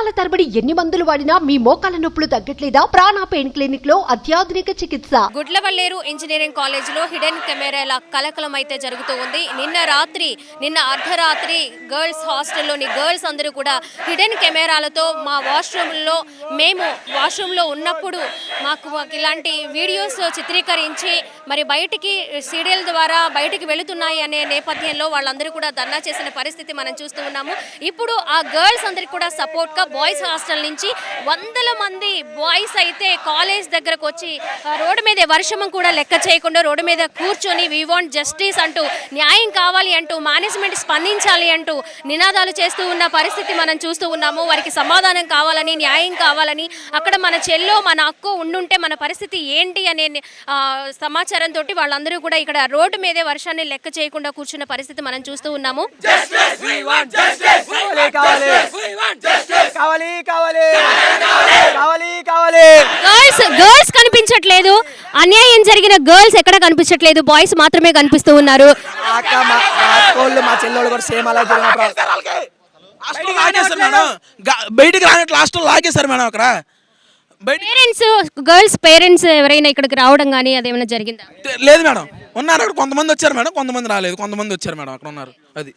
సంవత్సరాల తరబడి ఎన్ని మందులు వాడినా మీ మోకాల నొప్పులు తగ్గట్లేదా? ప్రాణ పెయిన్ క్లినిక్లో అత్యాధునిక చికిత్స. గుడ్లవల్లేరు ఇంజనీరింగ్ కాలేజీలో హిడెన్ కెమెరాల కలకలం అయితే జరుగుతూ ఉంది. నిన్న రాత్రి నిన్న అర్ధరాత్రి గర్ల్స్ హాస్టల్లోని గర్ల్స్ అందరూ కూడా హిడెన్ కెమెరాలతో మా వాష్రూమ్లో మేము వాష్రూమ్లో ఉన్నప్పుడు మాకు మాకు ఇలాంటి వీడియోస్ చిత్రీకరించి మరి బయటికి సీరియల్ ద్వారా బయటికి వెళుతున్నాయి అనే నేపథ్యంలో వాళ్ళందరూ కూడా ధర్నా చేసిన పరిస్థితి మనం చూస్తూ ఉన్నాము. ఇప్పుడు ఆ గర్ల్స్ అందరికి కూడా సపోర్ట్గా బాయ్స్ హాస్టల్ నుంచి వందల మంది బాయ్స్ అయితే కాలేజ్ దగ్గరకు వచ్చి రోడ్డు మీద వర్షం కూడా లెక్క చేయకుండా రోడ్డు మీద కూర్చొని వి వాంట్ జస్టిస్ అంటూ న్యాయం కావాలి అంటూ మేనేజ్మెంట్ స్పందించాలి అంటూ నినాదాలు చేస్తూ ఉన్న పరిస్థితి మనం చూస్తూ ఉన్నాము. వారికి సమాధానం కావాలని న్యాయం కావాలని అక్కడ మన చెల్లో మన అక్కు ఉండుంటే మన పరిస్థితి ఏంటి అనే సమాచారంతో వాళ్ళందరూ కూడా ఇక్కడ రోడ్డు మీదే వర్షాన్ని లెక్క చేయకుండా కూర్చున్న పరిస్థితి మనం చూస్తూ ఉన్నాము కావాలి కావాలి కావాలి కావాలి కావాలి కావాలి గర్ల్స్ గర్ల్స్ కనిపించట్లేదు. అన్యాయం జరిగిన గర్ల్స్ ఎక్కడ కనిపించట్లేదు. బాయ్స్ మాత్రమే కనిపిస్తూ ఉన్నారు. బయటికి రానట్లు హాస్టల్ లాగేశారు మేడం అక్కడ. పేరెంట్స్ గర్ల్స్ పేరెంట్స్ ఎవరైనా ఇక్కడికి రావడం కానీ అదేమైనా జరిగిందా? లేదు మేడం. ఉన్నారు అక్కడ కొంతమంది వచ్చారు మేడం. కొంతమంది రాలేదు. కొంతమంది వచ్చారు మేడం అక్కడ ఉన్నారు. అది.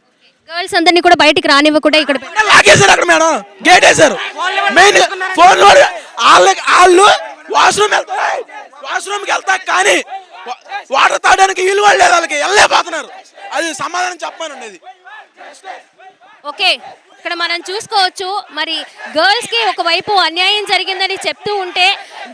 గర్ల్స్ అందరినీ కూడా బయటికి రానివ్వకుండా ఇక్కడ లాగేశారు అక్కడ మేడం. గేట్ వేశారు మెయిన్ ఫోన్ వాళ్ళకి వాళ్ళు వాష్రూమ్ వెళ్తా వాష్రూమ్కి వెళ్తా కానీ వాటర్ తాగడానికి వీలు లేదు వాళ్ళకి వెళ్ళలేకపోతున్నారు. అది సమాధానం చెప్పానండి అది ఓకే ఇక్కడ మనం చూసుకోవచ్చు మరి గర్ల్స్కి ఒకవైపు అన్యాయం జరిగిందని చెప్తూ ఉంటే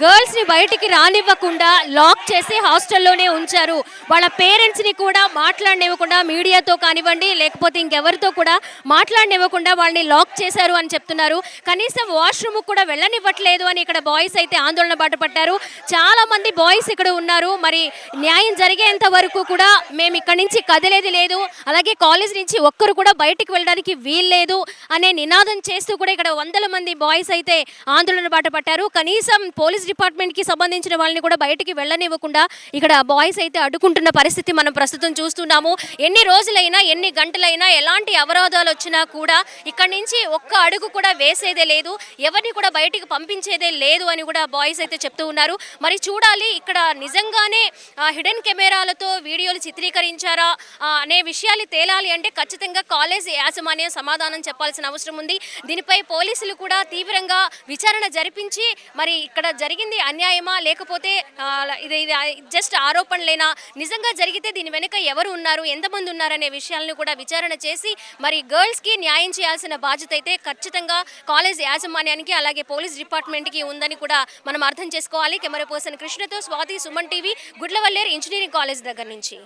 గర్ల్స్ని బయటికి రానివ్వకుండా లాక్ చేసి హాస్టల్లోనే ఉంచారు. వాళ్ళ పేరెంట్స్ని కూడా మాట్లాడనివ్వకుండా మీడియాతో కానివ్వండి లేకపోతే ఇంకెవరితో కూడా మాట్లాడనివ్వకుండా వాళ్ళని లాక్ చేశారు అని చెప్తున్నారు. కనీసం వాష్రూమ్ కూడా వెళ్ళనివ్వట్లేదు అని ఇక్కడ బాయ్స్ అయితే ఆందోళన బాట పట్టారు చాలా మంది బాయ్స్ ఇక్కడ ఉన్నారు. మరి న్యాయం జరిగేంత వరకు కూడా మేము ఇక్కడి నుంచి కదిలేది లేదు. అలాగే కాలేజ్ నుంచి ఒక్కరు కూడా బయటికి వెళ్ళడానికి వీల్లేదు అనే నినాదం చేస్తూ కూడా ఇక్కడ వందల మంది బాయ్స్ అయితే ఆందోళన బాటపట్టారు కనీసం పోలీస్ డిపార్ట్మెంట్కి సంబంధించిన వాళ్ళని కూడా బయటికి వెళ్ళనివ్వకుండా ఇక్కడ బాయ్స్ అయితే అడ్డుకుంటున్న పరిస్థితి మనం ప్రస్తుతం చూస్తున్నాము. ఎన్ని రోజులైనా ఎన్ని గంటలైనా ఎలాంటి అవరోధాలు వచ్చినా కూడా ఇక్కడ నుంచి ఒక్క అడుగు కూడా వేసేదే లేదు. ఎవరిని కూడా బయటికి పంపించేదే లేదు అని కూడా బాయ్స్ అయితే చెప్తూ ఉన్నారు. మరి చూడాలి ఇక్కడ నిజంగానే హిడెన్ కెమెరాలతో వీడియోలు చిత్రీకరించారా అనే విషయాలు తేలాలి అంటే ఖచ్చితంగా కాలేజ్ యాజమాన్యం సమాధానం చెప్పాల్సిన అవసరం ఉంది. దీనిపై పోలీసులు కూడా తీవ్రంగా విచారణ జరిపించి మరి ఇక్కడ జరిగింది అన్యాయమా? లేకపోతే ఇది ఇది జస్ట్ ఆరోపణలేనా? నిజంగా జరిగితే దీని వెనుక ఎవరు ఉన్నారు? ఎంతమంది ఉన్నారనే విషయాలను కూడా విచారణ చేసి మరి గర్ల్స్కి న్యాయం చేయాల్సిన బాధ్యత అయితే ఖచ్చితంగా కాలేజ్ యాజమాన్యానికి అలాగే పోలీస్ డిపార్ట్మెంట్కి ఉందని కూడా మనం అర్థం చేసుకోవాలి. కెమెరా పర్సన్ కృష్ణతో Swathi Suman TV Gudlavalleru engineering college దగ్గర నుంచి.